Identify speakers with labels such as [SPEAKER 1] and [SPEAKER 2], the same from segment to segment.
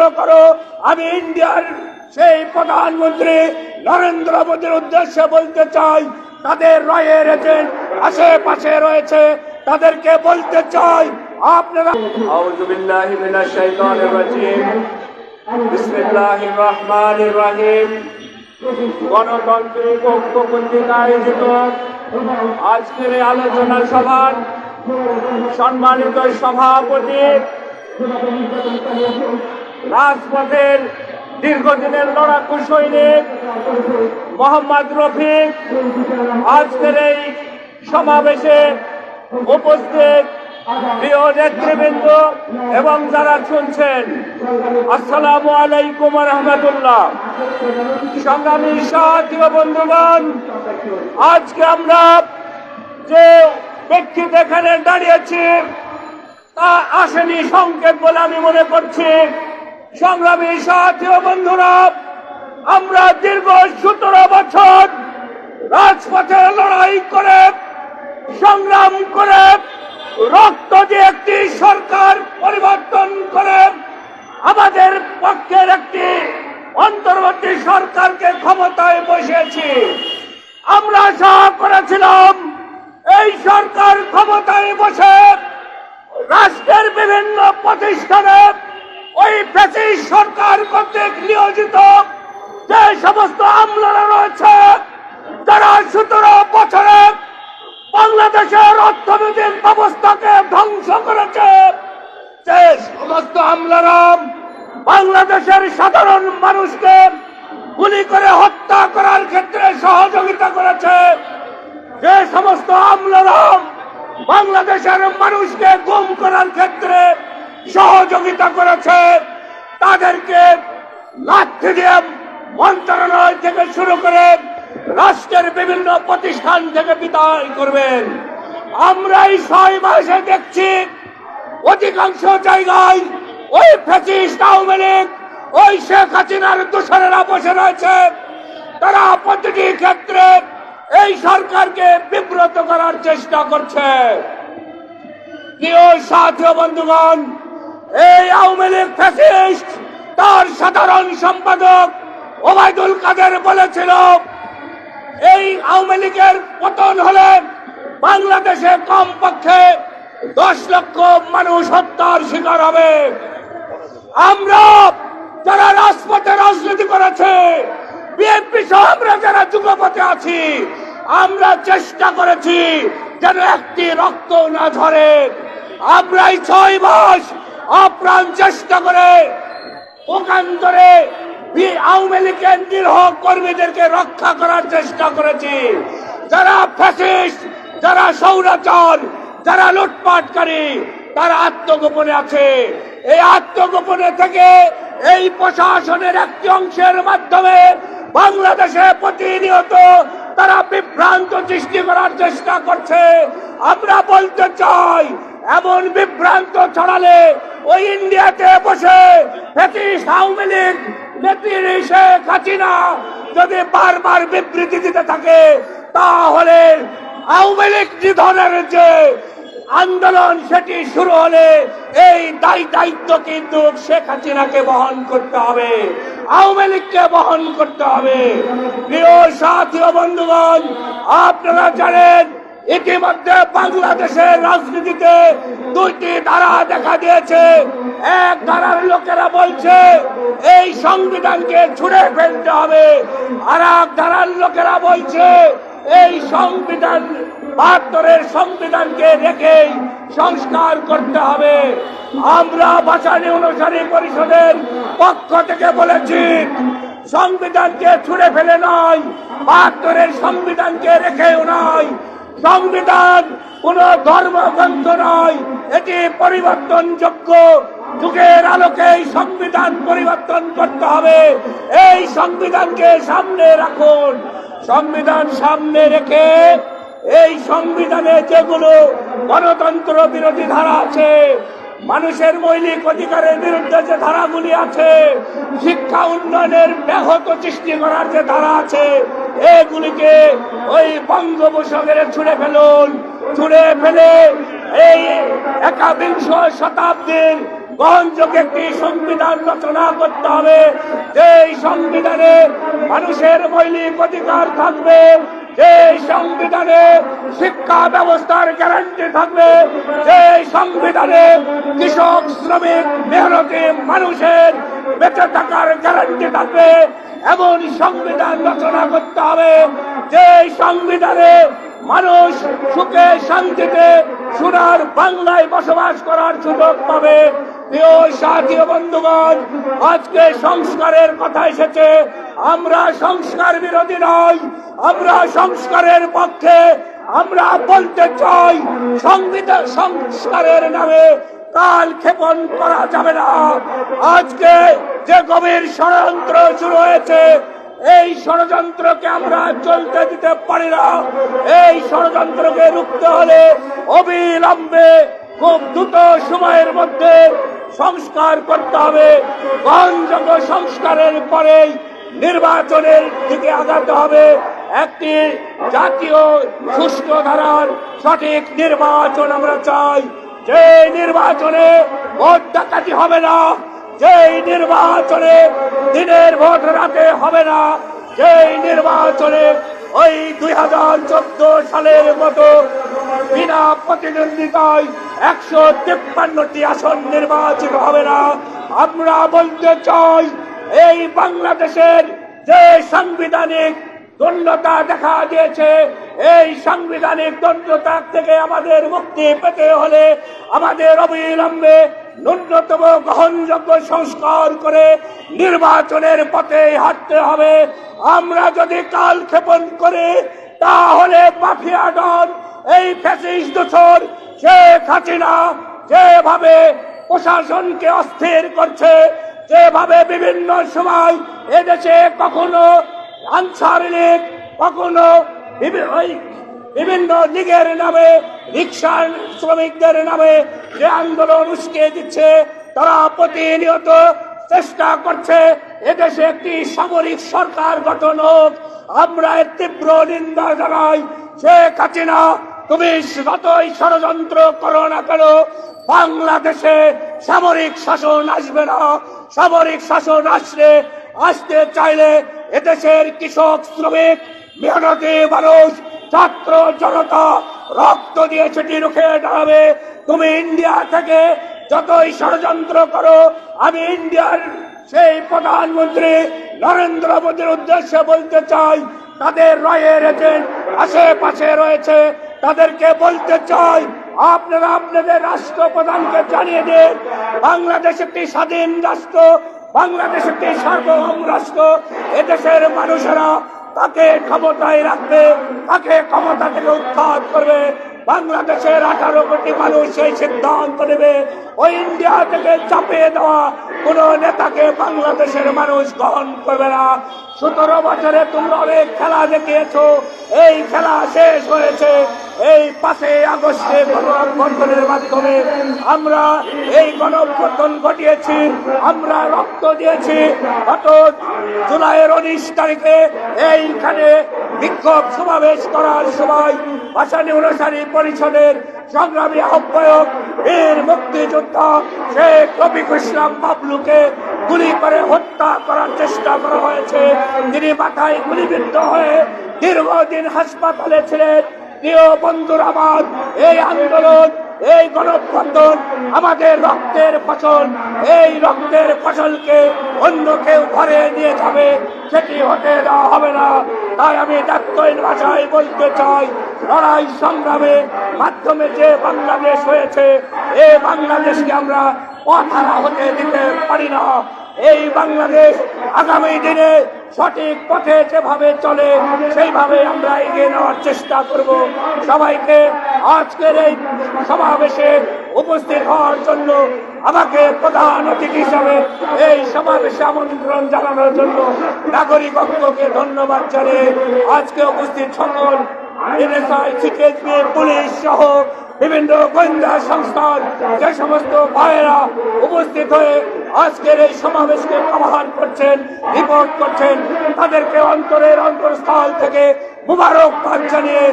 [SPEAKER 1] ষড়যন্ত্র করো। আমি ইন্ডিয়ার সেই প্রধানমন্ত্রী নরেন্দ্র মোদীর উদ্দেশ্যে বলতে চাই, তাদের রয়ের এজেন্ট আশেপাশে রয়েছে, তাদেরকে বলতে চাই, আপনারা গণতান্ত্রিক ঐক্য আয়োজিত আজকের আলোচনা সভার সম্মানিত সভাপতি রাজপথের দীর্ঘদিনের লড়াকু সৈনিক মোহাম্মদ রফিক আজকের এই সমাবেশে উপস্থিত প্রিয় নেতৃবৃন্দ এবং যারা শুনছেন, আসসালামু আলাইকুম রহমতুল্লাহ। সংগ্রামী সাথী ও বন্ধুগণ, আজকে আমরা যে ব্যক্তিতে এখানে দাঁড়িয়েছি, তা আসেনি সংকেত বলে আমি মনে করছি। সংগ্রামী সাথী বন্ধুরা, আমরা দীর্ঘ সতেরো বছর রাজপথে লড়াই করে, সংগ্রাম করে, রক্ত দিয়ে একটি সরকার পরিবর্তন করে, আমাদের পক্ষের একটি অন্তর্বর্তী সরকারকে ক্ষমতায় বসিয়েছি। আমরা আশা করেছিলাম, এই সরকার ক্ষমতায় বসে রাষ্ট্রের বিভিন্ন প্রতিষ্ঠানে ওই ব্রিটিশ সরকার কর্তৃক নিয়োজিত যে সমস্ত আমলারা রয়েছে, তারা সতেরো বছরে বাংলাদেশের অর্থনৈতিক ব্যবস্থাকে ধ্বংস করেছে। যে সমস্ত আমলারা বাংলাদেশের সাধারণ মানুষকে গুলি করে হত্যা করার ক্ষেত্রে সহযোগিতা করেছে, যে সমস্ত আমলারা বাংলাদেশের মানুষকে গুম করার ক্ষেত্রে সহযোগিতা করেছে। তাদেরকে লাঠি দিয়ে মন্ত্রণালয় থেকে শুরু করে রাষ্ট্রের বিভিন্ন প্রতিষ্ঠান থেকে বিদায় করবেন। আমরা এই ছয় মাসে দেখছি অধিকাংশ জায়গায় ওই ফ্যাসিস্ট আওয়ামী লীগ, ওই শেখ হাসিনার দোসরেরা বসে রয়েছে। তারা প্রতিটি ক্ষেত্রে এই সরকারকে বিব্রত করার চেষ্টা করছে। প্রিয় সাথী বন্ধুগণ এই আওয়ামী লীগ ফ্যাসিস্ট, তার সাধারণ সম্পাদক ওবায়দুল কাদের বলেছিল, এই আওয়ামী লীগের পতন হলে বাংলাদেশে কমপক্ষে দশ লক্ষ মানুষ হত্যার শিকার হবে। আমরা যারা রাজপথে রাজনীতি করেছে, বিএনপি সহ আমরা যারা যুগপথে আছি, আমরা চেষ্টা করেছি যেন একটি রক্ত না ঝরে। আমরা ছয় মাস আপ্রাণ চেষ্টা করে ওখান্তরে আওয়ামী লীগের নিরহ কর্মীদেরকে রক্ষা করার চেষ্টা করেছি। যারা ফ্যাসিস্ট যারা সৌরাচার যারা লুটপাটকারী, তারা আত্মগোপনে আছে। এই আত্মগোপনে থেকে এই প্রশাসনের একটি অংশের মাধ্যমে বাংলাদেশে প্রতিনিয়ত তারা বিভ্রান্ত সৃষ্টি করার চেষ্টা করছে। আমরা বলতে চাই এমন বিভ্রান্ত ছড়ালে ওই ইন্ডিয়াতে বসে ফেটিস আওয়ামী লীগ নেত্রী শেখ হাসিনা যদি বারবার বিবৃতি দিতে থাকে, তাহলে আওয়ামী লীগ নিধনের যে আন্দোলন সেটি শুরু হলে এই দায় দায়িত্ব কিন্তু শেখ হাসিনাকে বহন করতে হবে, আওয়ামী লীগকে বহন করতে হবে। প্রিয় সাথী বন্ধুগণ, আপনারা জানেন ইতিমধ্যে বাংলাদেশের রাজনীতিতে দুইটি ধারা দেখা দিয়েছে। এক ধারার লোকেরা বলছে, এই সংবিধানকে ছুড়ে ফেলতে হবে। আর এক ধারার লোকেরা বলছে, এই সংবিধান, বাহাত্তরের সংবিধানকে রেখেই সংস্কার করতে হবে। আমরা বাসানি অনুসারী পরিষদের পক্ষ থেকে বলেছি, সংবিধানকে ছুড়ে ফেলে নয়, বাহাত্তরের সংবিধানকে রেখেও নয়। সংবিধান, কোন ধর্মগ্রন্থ নয়। এটি পরিবর্তনযোগ্য। যুগের আলোকে এই সংবিধান পরিবর্তন করতে হবে। এই সংবিধানকে সামনে রাখুন। সংবিধান সামনে রেখে এই সংবিধানে যেগুলো গণতন্ত্র বিরোধী ধারা আছে, মানুষের মৌলিক অধিকারের বিরুদ্ধে যে ধারাগুলি আছে, শিক্ষা উন্নয়নের ব্যাহত সৃষ্টি করার যে ধারা আছে এগুলিকে ওই বঙ্গোপসাগরে ছুড়ে ফেলুন। ছুড়ে ফেলে এই একাবিংশ শতাব্দীর গ্রহণযোগ্য একটি সংবিধান রচনা করতে হবে। যেই সংবিধানে মানুষের মৌলিক অধিকার থাকবে যে সংবিধানে শিক্ষা ব্যবস্থার গ্যারান্টি থাকবে যে সংবিধানে কৃষক, শ্রমিক, মেহনতি মানুষের বেঁচে থাকার গ্যারান্টি থাকবে। এমন সংবিধান রচনা করতে হবে, যে সংবিধানে মানুষ সুখে, শান্তিতে, সোনার বাংলায় বসবাস করার সুযোগ পাবে। সাথী বন্ধুগণ, আজকে সংস্কারের কথা এসেছে। আমরা সংস্কার বিরোধী নই, আমরা সংস্কারের পক্ষে, আমরা বলতে চাই, সংবিধান, সংস্কারের নামে কাল ক্ষেপণ করা যাবে না। আজকে যে গভীর ষড়যন্ত্র শুরু হয়েছে, এই ষড়যন্ত্রকে আমরা চলতে দিতে পারি না। এই ষড়যন্ত্রকে রুখতে হলে অবিলম্বে খুব দ্রুত সময়ের মধ্যে সংস্কার করতে হবে। সংস্কারের পরেই নির্বাচনের দিকে আগাতে হবে। একটি জাতীয় সুষ্ঠু ধারার সঠিক নির্বাচন আমরা চাই। যে নির্বাচনে ভোট ডাকাতি হবে না, যেই নির্বাচনে দিনের ভোট রাতে হবে না, যেই নির্বাচনে ওই দুই হাজার চোদ্দ সালের মতো বিনা প্রতিদ্বন্দ্বিতায় একশো তিপ্পান্নটি আসন নির্বাচিত হবে না। আমরা বলতে চাই, এই বাংলাদেশের যে সাংবিধানিক দণ্ডতা দেখা দিয়েছে। এই সাংবিধানিক দণ্ডতা থেকে আমাদের মুক্তি পেতে হলে আমাদের অবিলম্বে ন্যূনতম গ্রহণযোগ্য সংস্কার করে নির্বাচনের পথে হাঁটতে হবে। আমরা যদি কাল ক্ষেপণ করি, তাহলে মাফিয়া এই ফ্যাসিস দোষর শেখ হাসিনা যেভাবে প্রশাসনকে অস্থির করছে, যেভাবে বিভিন্ন সময় এদেশে কখনো আনসার লীগ কখনো বিভিন্ন লীগের নামে রিক্সা শ্রমিকদের নামে যে আন্দোলন উস্কে দিচ্ছে, তারা প্রতিনিয়ত চেষ্টা করছে, এদেশে একটি সামরিক সরকার গঠন হোক। আমরা এর তীব্র নিন্দা জানাই, শেখ হাসিনা, তুমি যতই ষড়যন্ত্র করো না কেন, বাংলাদেশে সামরিক শাসন আসবে না। সামরিক শাসন আসলে, আসতে চাইলে এদেশের কৃষক, শ্রমিক মেহনতি মানুষ, ছাত্র জনতা রক্ত দিয়ে সেটি রুখে দাঁড়াবে। তুমি ইন্ডিয়া থেকে যতই ষড়যন্ত্র করো, আমি ইন্ডিয়ার সেই প্রধানমন্ত্রী নরেন্দ্র মোদীর উদ্দেশ্যে বলতে চাই, তাদের রয়ের এজেন্ট আশেপাশে রয়েছে, তাদেরকে বলতে চাই, আপনারা আপনাদের রাষ্ট্রপ্রধানকে জানিয়ে দিন, বাংলাদেশ একটি স্বাধীন রাষ্ট্র বাংলাদেশ একটি সার্বভৌম রাষ্ট্র? এদেশের মানুষেরা তাকে ক্ষমতায় রাখবে, তাকে ক্ষমতা থেকে উৎখাত করবে। বাংলাদেশের আঠারো কোটি মানুষ সেই সিদ্ধান্ত নেবে। ওই ইন্ডিয়া থেকে চাপিয়ে দেওয়া কোন নেতাকে বাংলাদেশের মানুষ গ্রহণ করবে না। সতেরো বছরে তোমরা অনেক খেলা দেখিয়েছো। এই খেলা শেষ হয়েছে। এই পাঁচে আগস্টে গণঅভ্যর্থনের মাধ্যমে আমরা এই গণঅভ্যর্থন ঘটিয়েছি, আমরা রক্ত দিয়েছি। গত জুলাইয়ের উনিশ তারিখে এইখানে বিক্ষোভ সমাবেশ করার সময় ভাষানী অনুসারী পরিষদের সংগ্রামী আহ্বায়ক বীর মুক্তিযোদ্ধা শেখ রফিকুল ইসলাম বাবলুকে গুলি করে হত্যা করার চেষ্টা করা হয়েছে। তিনি মাথায় গুলিবিদ্ধ হয়ে দীর্ঘদিন হাসপাতালে ছিলেন। প্রিয় বন্ধুর আমার এই আন্দোলন, এই গণপ্রদন আমাদের রক্তের ফসল, এই রক্তের ফসলকে অন্য কেউ ঘরে নিয়ে যাবে, সেটি হতে দেওয়া হবে না। তাই আমি ডাক্তারীন ভাষায় বলতে চাই, লড়াই সংগ্রামে মাধ্যমে যে বাংলাদেশ হয়েছে এই বাংলাদেশকে আমরা পথারা হতে দিতে পারি না। এই বাংলাদেশ আগামী দিনে সঠিক পথে যেভাবে চলে, সেইভাবে আমরা এগিয়ে নেওয়ার চেষ্টা করব। সবাইকে আজকের এই সমাবেশে উপস্থিত হওয়ার জন্য আমাকে প্রধান অতিথি হিসাবে এই সমাবেশে আমন্ত্রণ জানানোর জন্য নাগরিক অঙ্গকে ধন্যবাদ জানিয়ে আজকে উপস্থিত সকল পুলিশ সহ বিভিন্ন গোয়েন্দা সংস্থার যে সমস্ত ভাইয়েরা উপস্থিত হয়ে আজকের এই সমাবেশকে আহ্বান করছেন রিপোর্ট করছেন, তাদেরকে অন্তরের অন্তরস্থল থেকে মুবারকবাদ জানিয়ে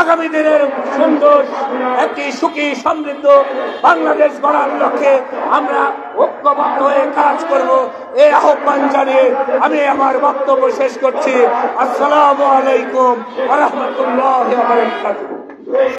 [SPEAKER 1] আগামী দিনের সুন্দর একটি সুখী, সমৃদ্ধ বাংলাদেশ গড়ার লক্ষ্যে আমরা ঐক্যবদ্ধ হয়ে কাজ করব। এই আহ্বান জানিয়ে আমি আমার বক্তব্য শেষ করছি। আসসালামু আলাইকুম রহমতুল্লাহ